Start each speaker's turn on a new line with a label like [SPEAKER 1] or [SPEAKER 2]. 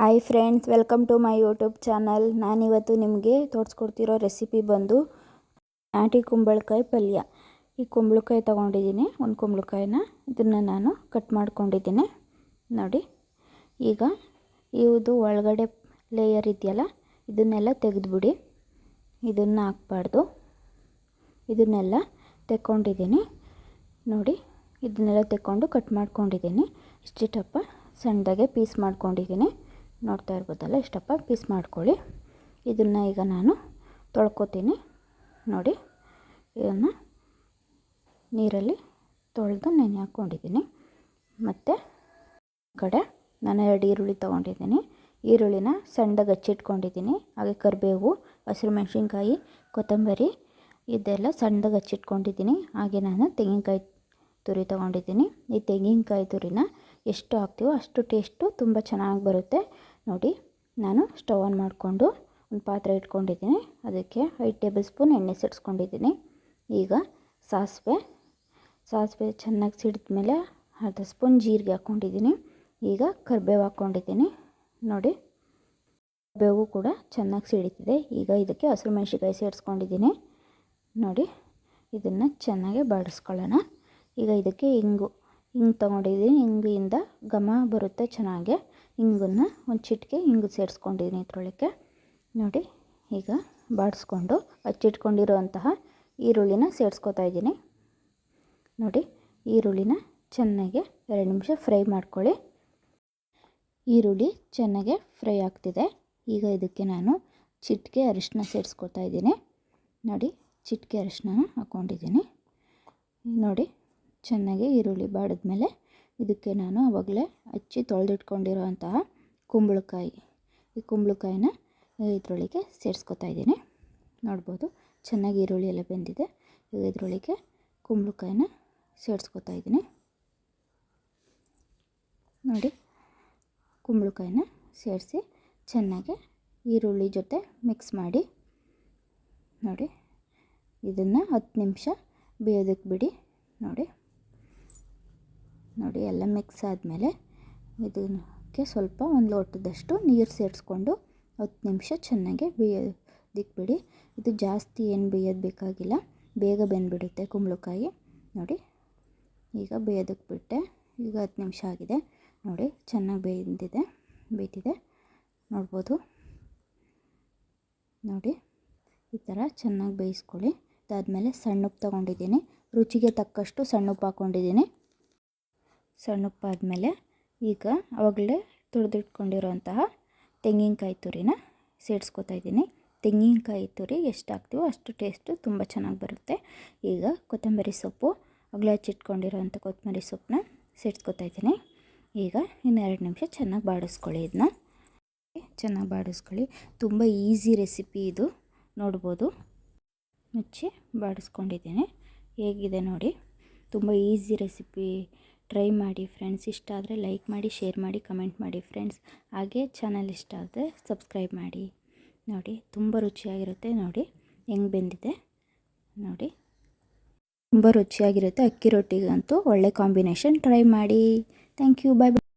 [SPEAKER 1] Hi friends welcome to my YouTube channel ನಾನಿವತ್ತು ನಿಮಗೆ ತೋರಿಸ್ಕೊಡ್ತಿರೋ recipe ಬಂದು ನಾಟಿ ಕುಂಬಳಕಾಯಿ ಪಲ್ಯ. ಈ ಕುಂಬಳಕಾಯಿ ತೊಗೊಂಡಿದ್ದೀನಿ. ಒಂದು ಕುಂಬಳಕಾಯಿನ ಇದನ್ನು ನಾನು ಕಟ್ ಮಾಡ್ಕೊಂಡಿದ್ದೀನಿ. ನೋಡಿ, ಈಗ ಇವುದು ಒಳಗಡೆ ಲೇಯರ್ ಇದೆಯಲ್ಲ, ಇದನ್ನೆಲ್ಲ ತೆಗೆದುಬಿಡಿ. ಇದನ್ನು ಹಾಕ್ಬಾರ್ದು. ಇದನ್ನೆಲ್ಲ ತೆಕ್ಕೊಂಡಿದ್ದೀನಿ. ನೋಡಿ, ಇದನ್ನೆಲ್ಲ ತೆಕ್ಕೊಂಡು ಕಟ್ ಮಾಡ್ಕೊಂಡಿದ್ದೀನಿ. ಇಷ್ಟಿಟ್ಟಪ್ಪ ಸಣ್ಣದಾಗೆ ಪೀಸ್ ಮಾಡ್ಕೊಂಡಿದ್ದೀನಿ. ನೋಡ್ತಾ ಇರ್ಬೋದಲ್ಲ, ಇಷ್ಟಪ್ಪ. ಪೀಸ್ ಮಾಡ್ಕೊಳ್ಳಿ. ಇದನ್ನು ಈಗ ನಾನು ತೊಳ್ಕೊತೀನಿ. ನೋಡಿ, ಇದನ್ನು ನೀರಲ್ಲಿ ತೊಳೆದು ನೆನೆ ಹಾಕ್ಕೊಂಡಿದ್ದೀನಿ. ಮತ್ತು ಕಡೆ ನಾನು ಎರಡು ಈರುಳ್ಳಿ ತೊಗೊಂಡಿದ್ದೀನಿ. ಈರುಳ್ಳಿನ ಸಣ್ಣದಾಗಿ ಹಚ್ಚಿಟ್ಕೊಂಡಿದ್ದೀನಿ. ಹಾಗೆ ಕರಿಬೇವು, ಹಸಿರು ಮೆಣಸಿನ್ಕಾಯಿ, ಕೊತ್ತಂಬರಿ, ಇದೆಲ್ಲ ಸಣ್ಣದಾಗಿ ಹಚ್ಚಿಟ್ಕೊಂಡಿದ್ದೀನಿ. ಹಾಗೆ ನಾನು ತೆಂಗಿನಕಾಯಿ ತುರಿ ತೊಗೊಂಡಿದ್ದೀನಿ. ಈ ತೆಂಗಿನಕಾಯಿ ತುರಿನ ಎಷ್ಟು ಹಾಕ್ತೀವೋ ಅಷ್ಟು ಟೇಸ್ಟು ತುಂಬ ಚೆನ್ನಾಗಿ ಬರುತ್ತೆ. ನೋಡಿ, ನಾನು ಸ್ಟವ್ ಆನ್ ಮಾಡಿಕೊಂಡು ಒಂದು ಪಾತ್ರೆ ಇಟ್ಕೊಂಡಿದ್ದೀನಿ. ಅದಕ್ಕೆ ಐದು ಟೇಬಲ್ ಸ್ಪೂನ್ ಎಣ್ಣೆ ಸಿಡಿಸ್ಕೊಂಡಿದ್ದೀನಿ. ಈಗ ಸಾಸಿವೆ ಸಾಸಿವೆ ಚೆನ್ನಾಗಿ ಸಿಡಿದ ಮೇಲೆ ಅರ್ಧ ಸ್ಪೂನ್ ಜೀರಿಗೆ ಹಾಕ್ಕೊಂಡಿದ್ದೀನಿ. ಈಗ ಕರಿಬೇವು ಹಾಕ್ಕೊಂಡಿದ್ದೀನಿ. ನೋಡಿ, ಕರಿಬೇವು ಕೂಡ ಚೆನ್ನಾಗಿ ಸಿಡಿತಿದೆ. ಈಗ ಇದಕ್ಕೆ ಹಸಿರು ಮೆಣಸಿನ್ಕಾಯಿ ಸೇರಿಸ್ಕೊಂಡಿದ್ದೀನಿ. ನೋಡಿ, ಇದನ್ನು ಚೆನ್ನಾಗಿ ಬಾಡಿಸ್ಕೊಳ್ಳೋಣ ಈಗ ಇದಕ್ಕೆ ಹಿಂಗು ಹಿಂಗೆ ತೊಗೊಂಡಿದ್ದೀನಿ. ಹಿಂಗಿಂದ ಘಮ ಬರುತ್ತೆ ಚೆನ್ನಾಗೆ. ಹಿಂಗನ್ನು ಒಂದು ಚಿಟಿಕೆ ಹಿಂಗು ಸೇರಿಸ್ಕೊಂಡಿದ್ದೀನಿ ಇದರೊಳಗೆ ನೋಡಿ, ಈಗ ಬಾಡಿಸ್ಕೊಂಡು ಹಚ್ಚಿಟ್ಕೊಂಡಿರೋಂತಹ ಈರುಳ್ಳಿನ ಸೇರಿಸ್ಕೊತಾ ಇದ್ದೀನಿ. ನೋಡಿ, ಈರುಳ್ಳಿನ ಚೆನ್ನಾಗಿ ಎರಡು ನಿಮಿಷ ಫ್ರೈ ಮಾಡ್ಕೊಳ್ಳಿ. ಈರುಳ್ಳಿ ಚೆನ್ನಾಗೆ ಫ್ರೈ ಆಗ್ತಿದೆ. ಈಗ ಇದಕ್ಕೆ ನಾನು ಚಿಟಿಕೆ ಅರಿಶಿನ ಸೇರಿಸ್ಕೊತಾ ಇದ್ದೀನಿ. ನೋಡಿ, ಚಿಟಿಕೆ ಅರಿಶಿನ ಹಾಕ್ಕೊಂಡಿದ್ದೀನಿ ನೋಡಿ, ಚೆನ್ನಾಗಿ ಈರುಳ್ಳಿ ಬಾಡಿದ್ಮೇಲೆ ಇದಕ್ಕೆ ನಾನು ಆವಾಗಲೇ ಹಚ್ಚಿ ತೊಳೆದಿಟ್ಕೊಂಡಿರೋ ಅಂತಹ ಕುಂಬಳಕಾಯಿ. ಈ ಕುಂಬಳಕಾಯಿನ ಇದರೊಳಗೆ ಸೇರಿಸ್ಕೊತಾ ಇದ್ದೀನಿ. ನೋಡ್ಬೋದು, ಚೆನ್ನಾಗಿ ಈರುಳ್ಳಿ ಎಲ್ಲ ಬೆಂದಿದೆ. ಈಗ ಇದರೊಳಗೆ ಕುಂಬಳಕಾಯಿನ ಸೇರಿಸ್ಕೊತಾ ಇದ್ದೀನಿ. ನೋಡಿ, ಕುಂಬಳಕಾಯಿನ ಸೇರಿಸಿ ಚೆನ್ನಾಗಿ ಈರುಳ್ಳಿ ಜೊತೆ ಮಿಕ್ಸ್ ಮಾಡಿ. ನೋಡಿ, ಇದನ್ನು ಹತ್ತು ನಿಮಿಷ ಬೇಯೋದಕ್ಕೆ ಬಿಡಿ. ನೋಡಿ. ನೋಡಿ ಎಲ್ಲ ಮಿಕ್ಸ್ ಆದಮೇಲೆ ಇದಕ್ಕೆ ಸ್ವಲ್ಪ ಒಂದು ಲೋಟದಷ್ಟು ನೀರು ಸೇರಿಸ್ಕೊಂಡು ಹತ್ತು ನಿಮಿಷ ಚೆನ್ನಾಗಿ ಬೇಯೋದಕ್ಕೆ ಇದು ಜಾಸ್ತಿ ಏನು ಬೇಯೋದು ಬೇಕಾಗಿಲ್ಲ. ಬೇಗ ಬೆಂದ್ಬಿಡುತ್ತೆ ಕುಂಬಳಕಾಯಿ. ನೋಡಿ, ಈಗ ಬೇಯೋದಕ್ಕೆ ಬಿಟ್ಟೆ. ಈಗ ಹತ್ತು ನಿಮಿಷ ಆಗಿದೆ. ನೋಡಿ, ಚೆನ್ನಾಗಿ ಬೇಯ್ದಿದೆ ಬೇಯ್ತಿದೆ ನೋಡ್ಬೋದು. ನೋಡಿ, ಈ ಥರ ಚೆನ್ನಾಗಿ ಬೇಯಿಸ್ಕೊಳ್ಳಿ. ಅದಾದಮೇಲೆ ಸಣ್ಣ ಉಪ್ಪು ತೊಗೊಂಡಿದ್ದೀನಿ. ರುಚಿಗೆ ತಕ್ಕಷ್ಟು ಸಣ್ಣ ಉಪ್ಪು ಹಾಕ್ಕೊಂಡಿದ್ದೀನಿ ಸಣ್ಣ ಉಪ್ಪು ಆದಮೇಲೆ ಈಗ ಆವಾಗಲೇ ತುರಿದಿಟ್ಕೊಂಡಿರೋಂತಹ ತೆಂಗಿನಕಾಯಿ ತುರಿನ ಸೇರಿಸ್ಕೊತಾ ಇದ್ದೀನಿ. ತೆಂಗಿನಕಾಯಿ ತುರಿ ಎಷ್ಟು ಹಾಕ್ತೀವೋ ಅಷ್ಟು ಟೇಸ್ಟು ತುಂಬ ಚೆನ್ನಾಗಿ ಬರುತ್ತೆ. ಈಗ ಕೊತ್ತಂಬರಿ ಸೊಪ್ಪು, ಅಗಲೇ ಹಚ್ಚಿಟ್ಕೊಂಡಿರೋಂಥ ಕೊತ್ತಂಬರಿ ಸೊಪ್ಪನ್ನ ಸೇರಿಸ್ಕೊತಾ ಇದ್ದೀನಿ. ಈಗ ಇನ್ನೆರಡು ನಿಮಿಷ ಚೆನ್ನಾಗಿ ಬಾಡಿಸ್ಕೊಳ್ಳಿ ಇದನ್ನ. ಚೆನ್ನಾಗಿ ಬಾಡಿಸ್ಕೊಳ್ಳಿ. ತುಂಬ ಈಸಿ ರೆಸಿಪಿ ಇದು. ನೋಡ್ಬೋದು. ಮುಚ್ಚಿ ಬಾಡಿಸ್ಕೊಂಡಿದ್ದೀನಿ. ಹೇಗಿದೆ ನೋಡಿ. ತುಂಬ ಈಸಿ ರೆಸಿಪಿ. ಟ್ರೈ ಮಾಡಿ ಫ್ರೆಂಡ್ಸ್. ಇಷ್ಟ ಆದರೆ ಲೈಕ್ ಮಾಡಿ, ಶೇರ್ ಮಾಡಿ, ಕಮೆಂಟ್ ಮಾಡಿ ಫ್ರೆಂಡ್ಸ್. ಹಾಗೆ ಚಾನಲ್ ಇಷ್ಟ ಆದರೆ ಸಬ್ಸ್ಕ್ರೈಬ್ ಮಾಡಿ. ನೋಡಿ, ತುಂಬ ರುಚಿಯಾಗಿರುತ್ತೆ. ನೋಡಿ, ಹೆಂಗೆ ಬೆಂದಿದೆ. ನೋಡಿ, ತುಂಬ ರುಚಿಯಾಗಿರುತ್ತೆ. ಅಕ್ಕಿ ರೊಟ್ಟಿಗಂತೂ ಒಳ್ಳೆ ಕಾಂಬಿನೇಷನ್. ಟ್ರೈ ಮಾಡಿ. Thank you. ಬಾಯ್